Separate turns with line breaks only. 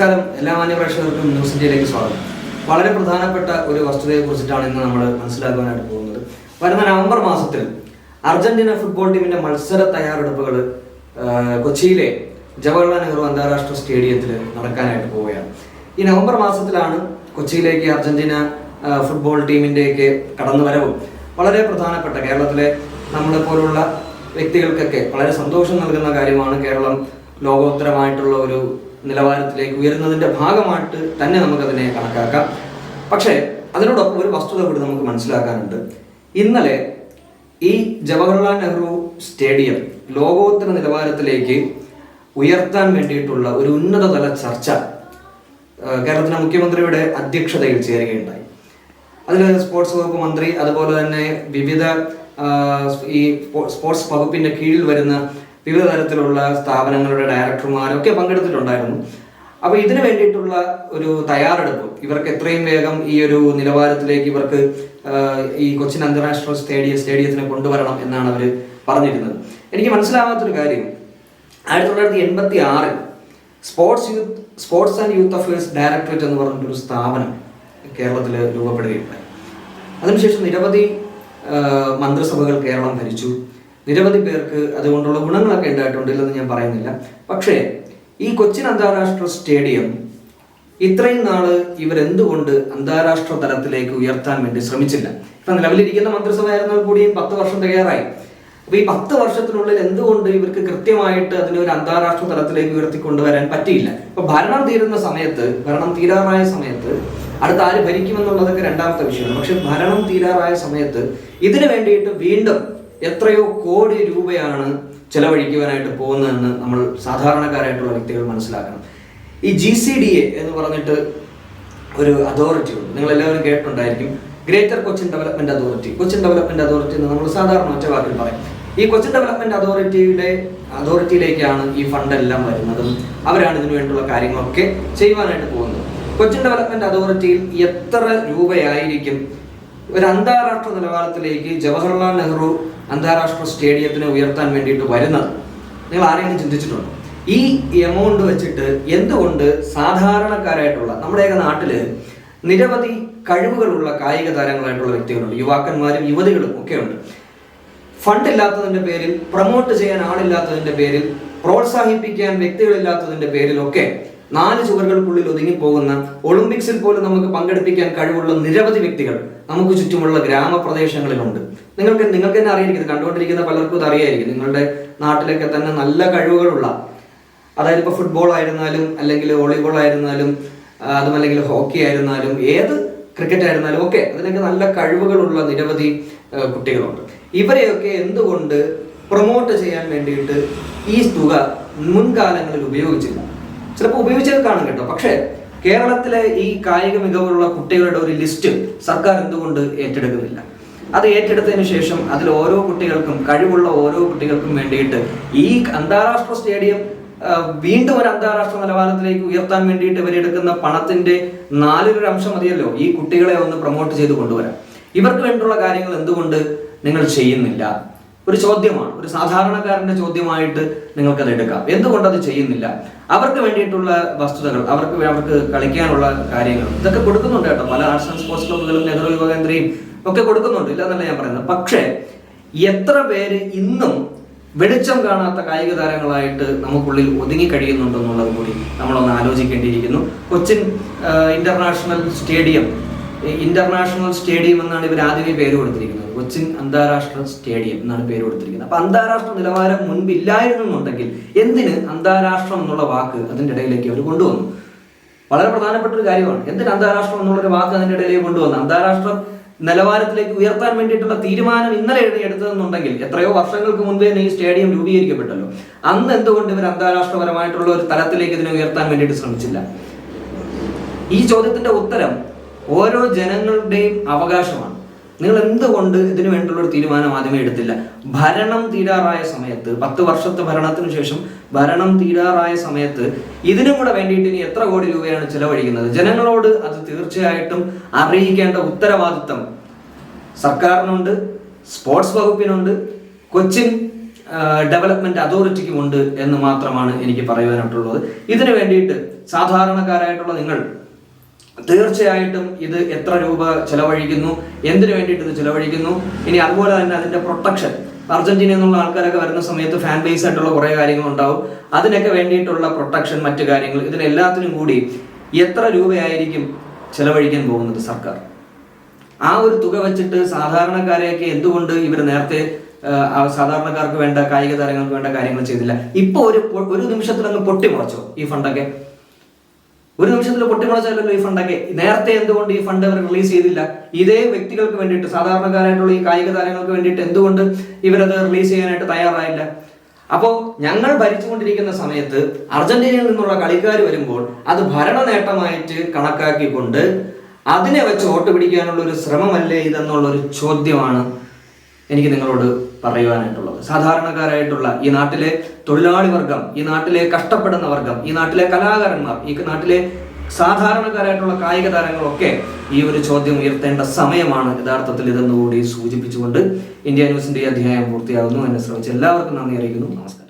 നമസ്കാരം. എല്ലാ മാന്യ പ്രേക്ഷകർക്കും ന്യൂസ് ഇന്ത്യയിലേക്ക് സ്വാഗതം. വളരെ പ്രധാനപ്പെട്ട ഒരു വസ്തുതയെ കുറിച്ചിട്ടാണ് ഇന്ന് നമ്മൾ മനസ്സിലാക്കുവാനായിട്ട് പോകുന്നത്. വരുന്ന നവംബർ മാസത്തിൽ അർജന്റീന ഫുട്ബോൾ ടീമിന്റെ മത്സര തയ്യാറെടുപ്പുകൾ കൊച്ചിയിലെ ജവഹർലാൽ നെഹ്റു അന്താരാഷ്ട്ര സ്റ്റേഡിയത്തിൽ നടക്കാനായിട്ട് പോവുകയാണ്. ഈ നവംബർ മാസത്തിലാണ് കൊച്ചിയിലേക്ക് അർജന്റീന ഫുട്ബോൾ ടീമിന്റെയൊക്കെ കടന്നുവരവും. വളരെ പ്രധാനപ്പെട്ട കേരളത്തിലെ നമ്മളെ പോലുള്ള വ്യക്തികൾക്കൊക്കെ വളരെ സന്തോഷം നൽകുന്ന കാര്യമാണ് കേരളം ലോകോത്തരമായിട്ടുള്ള ഒരു നിലവാരത്തിലേക്ക് ഉയരുന്നതിന്റെ ഭാഗമായിട്ട് തന്നെ നമുക്കതിനെ കണക്കാക്കാം. പക്ഷേ അതിനോടൊപ്പം ഒരു വസ്തുത കൂടി നമുക്ക് മനസ്സിലാക്കാനുണ്ട്. ഇന്നലെ ഈ ജവഹർലാൽ നെഹ്റു സ്റ്റേഡിയം ലോകോത്തര നിലവാരത്തിലേക്ക് ഉയർത്താൻ വേണ്ടിയിട്ടുള്ള ഒരു ഉന്നതതല ചർച്ച കേരളത്തിലെ മുഖ്യമന്ത്രിയുടെ അധ്യക്ഷതയിൽ ചേരുകയുണ്ടായി. അതിൽ സ്പോർട്സ് വകുപ്പ് മന്ത്രി അതുപോലെ തന്നെ വിവിധ ഈ സ്പോർട്സ് വകുപ്പിന്റെ കീഴിൽ വരുന്ന വിവിധ തരത്തിലുള്ള സ്ഥാപനങ്ങളുടെ ഡയറക്ടർമാരൊക്കെ പങ്കെടുത്തിട്ടുണ്ടായിരുന്നു. അപ്പൊ ഇതിനു വേണ്ടിയിട്ടുള്ള ഒരു തയ്യാറെടുപ്പ് ഇവർക്ക് എത്രയും വേഗം ഈ ഒരു നിലവാരത്തിലേക്ക് ഇവർക്ക് ഈ കൊച്ചിൻ അന്താരാഷ്ട്ര സ്റ്റേഡിയം സ്റ്റേഡിയത്തിനെ കൊണ്ടുവരണം എന്നാണ് അവർ പറഞ്ഞിരുന്നത്. എനിക്ക് മനസ്സിലാവാത്തൊരു കാര്യം. ആയിരത്തി തൊള്ളായിരത്തി എൺപത്തി ആറിൽ sports youth sports and youth affairs directorate എന്ന് പറഞ്ഞിട്ടൊരു സ്ഥാപനം കേരളത്തിൽ രൂപപ്പെടുകയുണ്ടായി. അതിനുശേഷം നിരവധി മന്ത്രിസഭകൾ കേരളം ഭരിച്ചു. നിരവധി പേർക്ക് അതുകൊണ്ടുള്ള ഗുണങ്ങളൊക്കെ ഉണ്ടായിട്ടുണ്ട് ഇല്ലെന്ന് ഞാൻ പറയുന്നില്ല. പക്ഷേ ഈ കൊച്ചിൻ അന്താരാഷ്ട്ര സ്റ്റേഡിയം ഇത്രയും നാൾ ഇവരെന്തുകൊണ്ട് അന്താരാഷ്ട്ര തലത്തിലേക്ക് ഉയർത്താൻ വേണ്ടി ശ്രമിച്ചില്ല? ഇപ്പൊ നിലവിലിരിക്കുന്ന മന്ത്രിസഭ ആയിരുന്നാൽ കൂടിയും പത്ത് വർഷം തയ്യാറായി. അപ്പൊ ഈ പത്ത് വർഷത്തിനുള്ളിൽ എന്തുകൊണ്ട് ഇവർക്ക് കൃത്യമായിട്ട് അതിനെ ഒരു അന്താരാഷ്ട്ര തലത്തിലേക്ക് ഉയർത്തി കൊണ്ടുവരാൻ പറ്റിയില്ല? ഇപ്പൊ ഭരണം തീരുന്ന സമയത്ത് ഭരണം തീരാറായ സമയത്ത് അടുത്ത ആര് ഭരിക്കുമെന്നുള്ളതൊക്കെ രണ്ടാമത്തെ വിഷയമാണ്. പക്ഷെ ഭരണം തീരാറായ സമയത്ത് ഇതിനു വേണ്ടിയിട്ട് വീണ്ടും എത്രയോ കോടി രൂപയാണ് ചെലവഴിക്കുവാനായിട്ട് പോകുന്നതെന്ന് നമ്മൾ സാധാരണക്കാരായിട്ടുള്ള വ്യക്തികൾ മനസ്സിലാക്കണം. ഈ ജി സി ഡി എ എന്ന് പറഞ്ഞിട്ട് ഒരു അതോറിറ്റി ഉണ്ട്. നിങ്ങൾ എല്ലാവരും കേട്ടിട്ടുണ്ടായിരിക്കും. Greater Cochin development authority Cochin development authority എന്ന് നമ്മൾ സാധാരണ ഒറ്റവാക്കിൽ പറയും. ഈ കൊച്ചിൻ ഡെവലപ്മെന്റ് അതോറിറ്റിയുടെ അതോറിറ്റിയിലേക്കാണ് ഈ ഫണ്ട് എല്ലാം വരുന്നതും അവരാണ് ഇതിനു വേണ്ടിയുള്ള കാര്യങ്ങളൊക്കെ ചെയ്യുവാനായിട്ട് പോകുന്നത്. കൊച്ചിൻ ഡെവലപ്മെന്റ് അതോറിറ്റിയിൽ എത്ര രൂപയായിരിക്കും ഒരു അന്താരാഷ്ട്ര നിലവാരത്തിലേക്ക് ജവഹർലാൽ നെഹ്റു അന്താരാഷ്ട്ര സ്റ്റേഡിയത്തിന് ഉയർത്താൻ വേണ്ടിയിട്ട് വരുന്നത്. നിങ്ങൾ ആരെങ്കിലും ചിന്തിച്ചിട്ടുണ്ടോ? ഈ എമൗണ്ട് വെച്ചിട്ട് എന്തുകൊണ്ട് സാധാരണക്കാരായിട്ടുള്ള നമ്മുടെയൊക്കെ നാട്ടിൽ നിരവധി കഴിവുകളുള്ള കായിക താരങ്ങളായിട്ടുള്ള വ്യക്തികളുണ്ട്. യുവാക്കന്മാരും യുവതികളും ഒക്കെ ഉണ്ട്. ഫണ്ട് ഇല്ലാത്തതിന്റെ പേരിൽ പ്രൊമോട്ട് ചെയ്യാൻ ആളില്ലാത്തതിന്റെ പേരിൽ പ്രോത്സാഹിപ്പിക്കാൻ വ്യക്തികളില്ലാത്തതിന്റെ പേരിലൊക്കെ നാല് ചുവറുകൾക്കുള്ളിൽ ഒതുങ്ങിപ്പോകുന്ന ഒളിമ്പിക്സിൽ പോലും നമുക്ക് പങ്കെടുപ്പിക്കാൻ കഴിവുള്ള നിരവധി വ്യക്തികൾ നമുക്ക് ചുറ്റുമുള്ള ഗ്രാമപ്രദേശങ്ങളിലുണ്ട്. നിങ്ങൾക്ക് നിങ്ങൾക്ക് തന്നെ അറിയായിരിക്കും കണ്ടുകൊണ്ടിരിക്കുന്ന പലർക്കും അറിയായിരിക്കും. നിങ്ങളുടെ നാട്ടിലൊക്കെ തന്നെ നല്ല കഴിവുകളുള്ള അതായത് ഇപ്പോൾ ഫുട്ബോൾ ആയിരുന്നാലും അല്ലെങ്കിൽ വോളിബോൾ ആയിരുന്നാലും അതുമല്ലെങ്കിൽ ഹോക്കി ആയിരുന്നാലും ഏത് ക്രിക്കറ്റ് ആയിരുന്നാലും ഒക്കെ അതിനൊക്കെ നല്ല കഴിവുകളുള്ള നിരവധി കുട്ടികളുണ്ട്. ഇവരെയൊക്കെ എന്തുകൊണ്ട് പ്രൊമോട്ട് ചെയ്യാൻ വേണ്ടിയിട്ട് ഈ തുക മുൻകാലങ്ങളിൽ ഉപയോഗിച്ചില്ല? ചിലപ്പോൾ ഉപയോഗിച്ചത് കാണും കേട്ടോ. പക്ഷേ കേരളത്തിലെ ഈ കായിക മികവുള്ള കുട്ടികളുടെ ഒരു ലിസ്റ്റ് സർക്കാർ എന്തുകൊണ്ട് ഏറ്റെടുക്കുന്നില്ല? അത് ഏറ്റെടുത്തതിന് ശേഷം അതിൽ ഓരോ കുട്ടികൾക്കും കഴിവുള്ള ഓരോ കുട്ടികൾക്കും വേണ്ടിയിട്ട് ഈ അന്താരാഷ്ട്ര സ്റ്റേഡിയം വീണ്ടും ഒരു അന്താരാഷ്ട്ര നിലവാരത്തിലേക്ക് ഉയർത്താൻ വേണ്ടിയിട്ട് ഇവരെടുക്കുന്ന പണത്തിന്റെ നാലൊരു അംശം മതിയല്ലോ. ഈ കുട്ടികളെ ഒന്ന് പ്രൊമോട്ട് ചെയ്ത് കൊണ്ടുവരാം ഇവർക്ക് വേണ്ടിയുള്ള കാര്യങ്ങൾ എന്തുകൊണ്ട് നിങ്ങൾ ചെയ്യുന്നില്ല? ഒരു ചോദ്യമാണ്. ഒരു സാധാരണക്കാരന്റെ ചോദ്യമായിട്ട് നിങ്ങൾക്കത് എടുക്കാം. എന്തുകൊണ്ട് അത് ചെയ്യുന്നില്ല? അവർക്ക് വേണ്ടിയിട്ടുള്ള വസ്തുതകൾ അവർക്ക് അവർക്ക് കളിക്കാനുള്ള കാര്യങ്ങൾ ഇതൊക്കെ കൊടുക്കുന്നുണ്ട് കേട്ടോ. പല ആർട്സ് ആൻഡ് സ്പോർട്സ് ക്ലബ്ബുകളും നെഹ്റു യുവകേന്ദ്രയും ഒക്കെ കൊടുക്കുന്നുണ്ട്. ഇല്ല എന്നല്ല ഞാൻ പറയുന്നത്. പക്ഷേ എത്ര പേര് ഇന്നും വെളിച്ചം കാണാത്ത കായിക താരങ്ങളായിട്ട് നമുക്കുള്ളിൽ ഒതുങ്ങി കഴിയുന്നുണ്ടെന്നുള്ളത് കൂടി നമ്മളൊന്ന് ആലോചിക്കേണ്ടിയിരിക്കുന്നു. Cochin international stadium international stadium എന്നാണ് ഇവർ ആദ്യമേ പേര് കൊടുത്തിരിക്കുന്നത്. കൊച്ചിൻ അന്താരാഷ്ട്ര സ്റ്റേഡിയം എന്നാണ് പേര് കൊടുത്തിരിക്കുന്നത്. അപ്പൊ അന്താരാഷ്ട്ര നിലവാരം മുൻപില്ലായിരുന്നുണ്ടെങ്കിൽ എന്തിന് അന്താരാഷ്ട്രം എന്നുള്ള വാക്ക് അതിന്റെ ഇടയിലേക്ക് അവർ കൊണ്ടുവന്നു? വളരെ പ്രധാനപ്പെട്ട ഒരു കാര്യമാണ്. എന്തിന് അന്താരാഷ്ട്രം എന്നുള്ള ഒരു വാക്ക് അതിന്റെ ഇടയിലേക്ക് കൊണ്ടുവന്നു? അന്താരാഷ്ട്ര നിലവാരത്തിലേക്ക് ഉയർത്താൻ വേണ്ടിയിട്ടുള്ള തീരുമാനം ഇന്നലെ എടുത്തതെന്നുണ്ടെങ്കിൽ എത്രയോ വർഷങ്ങൾക്ക് മുൻപേ തന്നെ ഈ സ്റ്റേഡിയം രൂപീകരിക്കപ്പെട്ടല്ലോ. അന്ന് എന്തുകൊണ്ട് ഇവർ അന്താരാഷ്ട്രപരമായിട്ടുള്ള ഒരു തലത്തിലേക്ക് ഇതിനെ ഉയർത്താൻ വേണ്ടിയിട്ട് ശ്രമിച്ചില്ല? ഈ ചോദ്യത്തിന്റെ ഉത്തരം ഓരോ ജനങ്ങളുടെയും അവകാശമാണ്. നിങ്ങൾ എന്തുകൊണ്ട് ഇതിനു വേണ്ടിയുള്ള ഒരു തീരുമാനം ആദ്യമേ എടുത്തില്ല? ഭരണം തീരാറായ സമയത്ത് പത്ത് വർഷത്തെ ഭരണത്തിന് ശേഷം ഭരണം തീരാറായ സമയത്ത് ഇതിനും കൂടെ വേണ്ടിയിട്ട് ഇനി എത്ര കോടി രൂപയാണ് ചിലവഴിക്കുന്നത്? ജനങ്ങളോട് അത് തീർച്ചയായിട്ടും അറിയിക്കേണ്ട ഉത്തരവാദിത്തം സർക്കാരിനുണ്ട് സ്പോർട്സ് വകുപ്പിനുണ്ട് കൊച്ചിൻ ഡെവലപ്മെന്റ് അതോറിറ്റിക്കും ഉണ്ട് എന്ന് മാത്രമാണ് എനിക്ക് പറയുവാനായിട്ടുള്ളത് ഇതിനു വേണ്ടിയിട്ട് സാധാരണക്കാരായിട്ടുള്ള നിങ്ങൾ തീർച്ചയായിട്ടും ഇത് എത്ര രൂപ ചെലവഴിക്കുന്നു? എന്തിനു വേണ്ടിയിട്ട് ഇത് ചെലവഴിക്കുന്നു? ഇനി അതുപോലെ തന്നെ അതിന്റെ പ്രൊട്ടക്ഷൻ അർജന്റീന എന്നുള്ള ആൾക്കാരൊക്കെ വരുന്ന സമയത്ത് ഫാൻ ബേസ് ആയിട്ടുള്ള കുറേ കാര്യങ്ങൾ ഉണ്ടാവും അതിനൊക്കെ വേണ്ടിയിട്ടുള്ള പ്രൊട്ടക്ഷൻ മറ്റു കാര്യങ്ങൾ. ഇതിനെല്ലാത്തിനും കൂടി എത്ര രൂപയായിരിക്കും ചെലവഴിക്കാൻ പോകുന്നത് സർക്കാർ? ആ ഒരു തുക വെച്ചിട്ട് സാധാരണക്കാരെയൊക്കെ എന്തുകൊണ്ട് ഇവർ നേരത്തെ സാധാരണക്കാർക്ക് വേണ്ട കായിക താരങ്ങൾക്ക് വേണ്ട കാര്യങ്ങൾ ചെയ്തില്ല? ഇപ്പൊ ഒരു ഒരു നിമിഷത്തിൽ അങ്ങ് പൊട്ടിമുളച്ചോ ഈ ഫണ്ടൊക്കെ? ഒരു നിമിഷത്തിൽ പൊട്ടിമുളച്ചല്ലോ ഈ ഫണ്ടൊക്കെ നേരത്തെ എന്തുകൊണ്ട് ഈ ഫണ്ട് അവർ റിലീസ് ചെയ്തില്ല? ഇതേ വ്യക്തികൾക്ക് വേണ്ടിയിട്ട് സാധാരണക്കാരായിട്ടുള്ള ഈ കായിക താരങ്ങൾക്ക് വേണ്ടിയിട്ട് എന്തുകൊണ്ട് ഇവരത് റിലീസ് ചെയ്യാനായിട്ട് തയ്യാറായില്ല? അപ്പോൾ ഞങ്ങൾ ഭരിച്ചുകൊണ്ടിരിക്കുന്ന സമയത്ത് അർജന്റീനയിൽ നിന്നുള്ള കളിക്കാർ വരുമ്പോൾ അത് ഭരണ നേട്ടമായിട്ട് കണക്കാക്കിക്കൊണ്ട് അതിനെ വെച്ച് വോട്ട് പിടിക്കാനുള്ള ഒരു ശ്രമമല്ലേ ഇതെന്നുള്ള ഒരു ചോദ്യമാണ് എനിക്ക് നിങ്ങളോട് പറയുവാനായിട്ടുള്ളത്. സാധാരണക്കാരായിട്ടുള്ള ഈ നാട്ടിലെ തൊഴിലാളി വർഗം ഈ നാട്ടിലെ കഷ്ടപ്പെടുന്ന വർഗം ഈ നാട്ടിലെ കലാകാരന്മാർ ഈ നാട്ടിലെ സാധാരണക്കാരായിട്ടുള്ള കായിക താരങ്ങളൊക്കെ ഈ ഒരു ചോദ്യം ഉയർത്തേണ്ട സമയമാണ് യഥാർത്ഥത്തിൽ ഇതെന്നുകൂടി സൂചിപ്പിച്ചുകൊണ്ട് ഇന്ത്യ ന്യൂസിന്റെ അധ്യായം പൂർത്തിയാകുന്നു. എന്നെ ശ്രമിച്ച എല്ലാവർക്കും നന്ദി അറിയിക്കുന്നു. നമസ്കാരം.